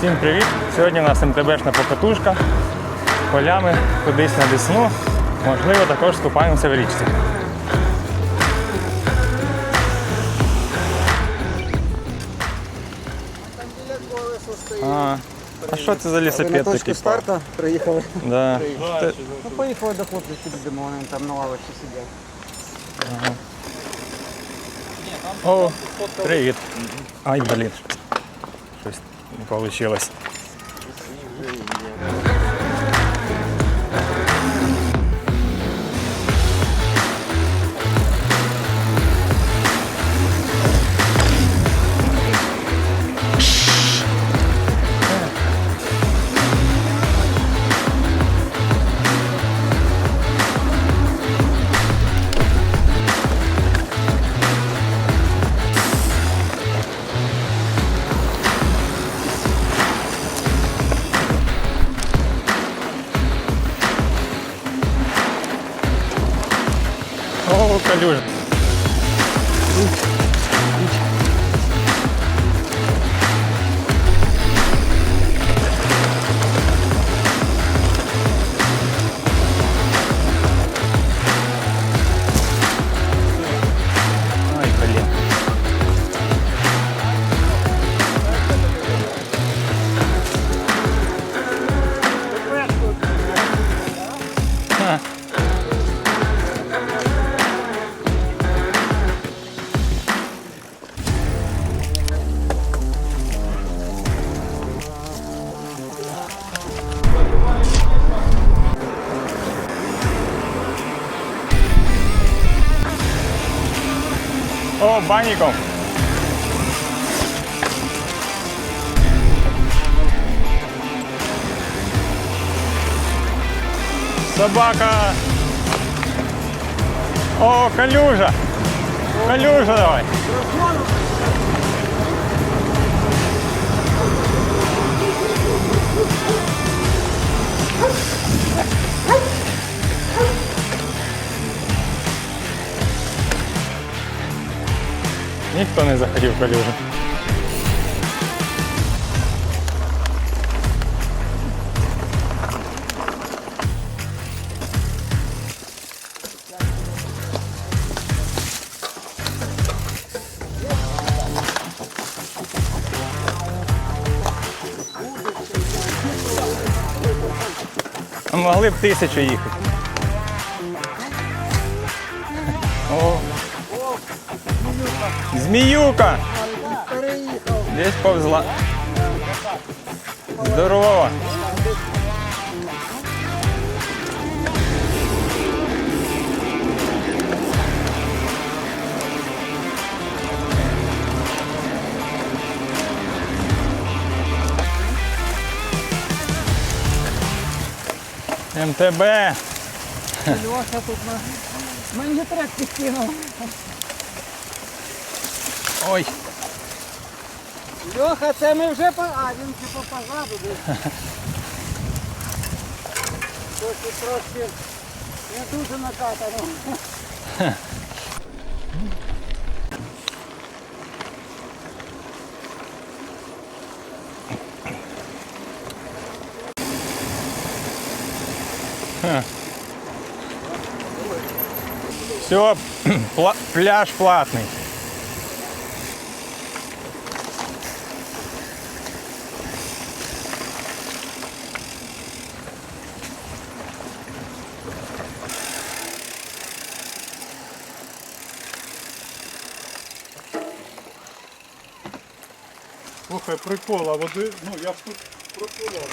Всім привіт! Сьогодні у нас МТБшна покатушка. Полями кудись на Десну. Можливо, також скупаємося в річці. А, а що це за Ви на точку такий? старту приїхали. Да. Ти- Ну, поїхали до хлопців підійдемо, вони там на лавочці сидять. О, привіт. Ай, блін. Щось не вийшло. О, калюжа. О, баніком. Собака. О, калюжа. Калюжа давай. Ніхто не захотів в калюжу. Могли б тисячу їхати. Зміюка! Десь повзла. Здорово. МТБ. Льоша тут на... Мені трек підкинув. Ой. Льоха, це ми вже по... А, він типу позаду десь. Трохи трошки не дуже накатано. Все, пла- пляж платный. Слухай, прикол, а води, ну я б тут пропливав.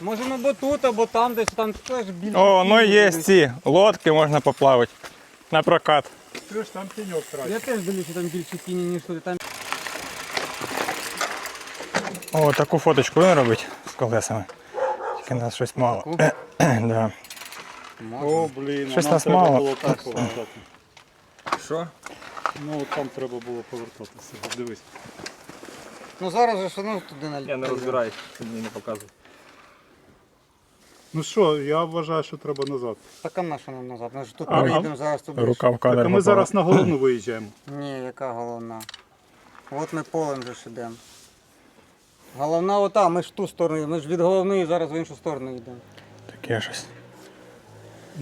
Можемо або тут, або там, десь там теж більше. О, ну є ці лодки, можна поплавати. На прокат. Ти там тіньок краще. Я теж дивлюся, що там більше тіні, ніж тут. Там О, таку фоточку не робить з колесами. Тільки нас щось мало. да. О, блін, а Щось нам нас треба мало. було так повертати. Що? Ну от там треба було повертатися. Дивись. Ну зараз же ж воно туди наліт. Я не розбираюсь, щоб мені не показує. Ну що, я вважаю, що треба назад. Так а на що нам назад? Ми ж тут А, поїдемо зараз туди. Рука в Так, кадр. а ми зараз на головну виїжджаємо. Ні, яка головна? От ми полем вже ж ідемо. Головна ота, ми ж в ту сторону, ми ж від головної зараз в іншу сторону йдемо. Таке щось.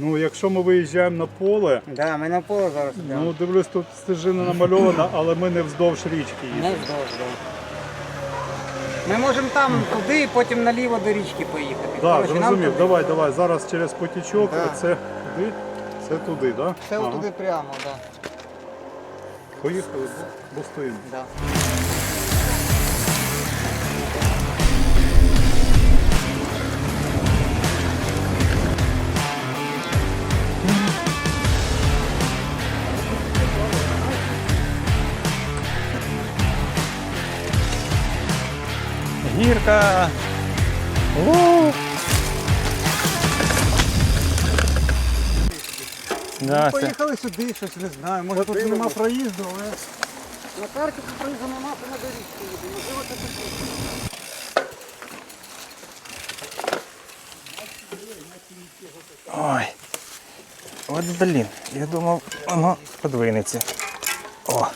Ну, якщо ми виїжджаємо на поле, Да, ми на поле зараз йдемо. ну дивлюсь, тут стежина намальована, але ми не вздовж річки їдемо. Не вздовж, да. Ми можемо там туди і потім наліво до річки поїхати. Так, Коротше, нам зрозумів. туди. Давай, давай. Зараз через потічок, Да. це туди, це туди, так? Це туди прямо, так. Поїхали, бо- бо стоїмо. Да. Гірка. У! Да, це. Поїхали сюди, щось не знаю. Може тут нема проїзду, але. На карті тут проїзду нема, то на до річки їде. Можливо, це тут. Ой. От блін, я думав, воно подвинеться. О.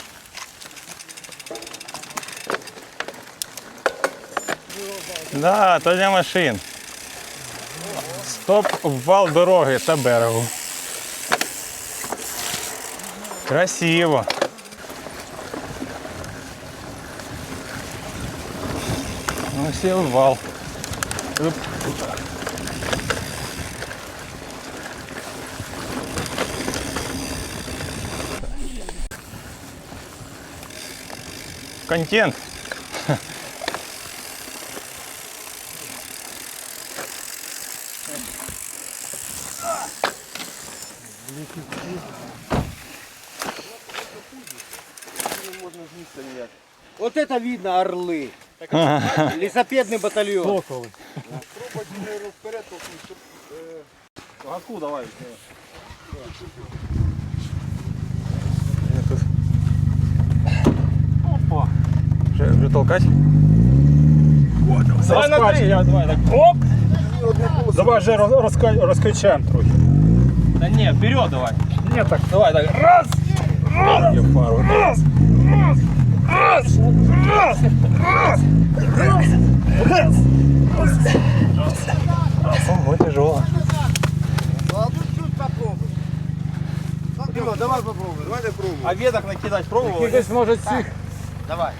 Да, то для машин. Стоп вал дороги та берегу. Красиво. Ну, сел вал. Оп. Контент. Это видно орлы. Лесопедный батальон. Опа. Вже, вже толкать? Давай на три, я давай так. Оп! Давай вже роз- розка- розкачаємо трохи. Да не, вперед давай. Ні, так Давай так. Раз! Раз! Раз! Раз! Раз! Раз! Раз! Раз! Ого, тяжело. Дима, давай попробуй, давай попробуй. А веток накидать пробовал? Хтось може цих. Давай.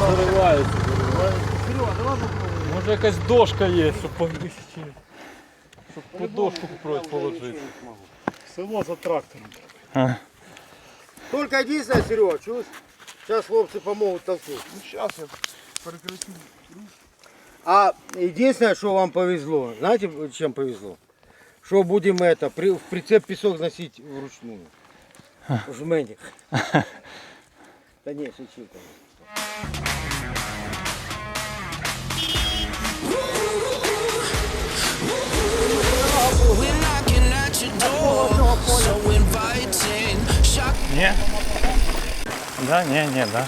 Заривається. Може якась дошка є, щоб повісити. Щоб під дошку положити. село за трактором. Только единственное, Серега, чуешь? Сейчас хлопцы помогут толкнуть. Ну, сейчас я прекратю. А единственное, что вам повезло, знаете, чем повезло? Что будем это, при- в прицеп песок носить вручную. В жменях. Да не, шучу, конечно. Не? Да, не, не, да.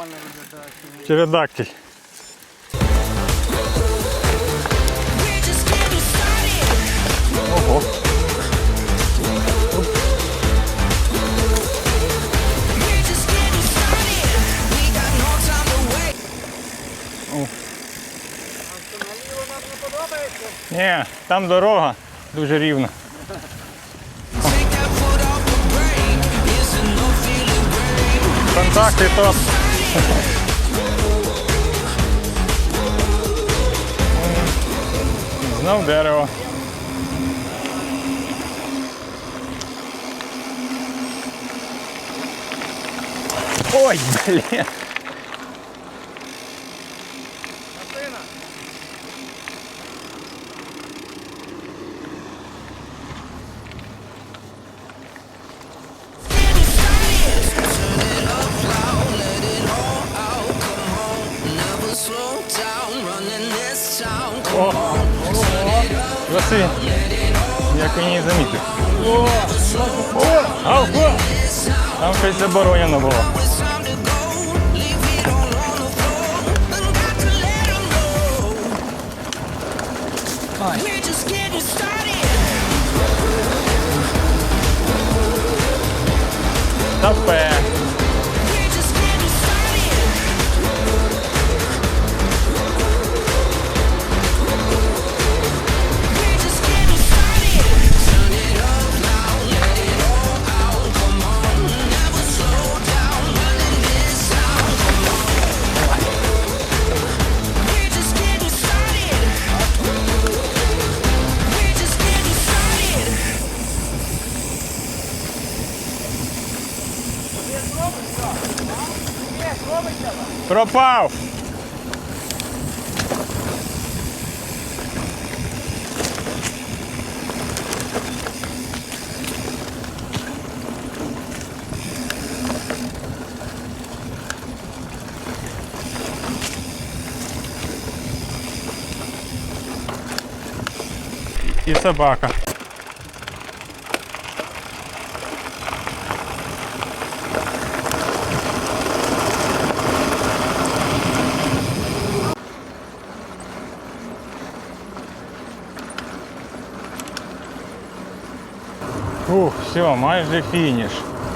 нормально виглядає. Птеродактиль. не О. Ні, там дорога дуже рівна. Контакти топ. Знов дерево. Ой, блін! часи, як він її замітив. Там щось заборонено було. Тапе. Пропав! І собака. Все, майже фініш.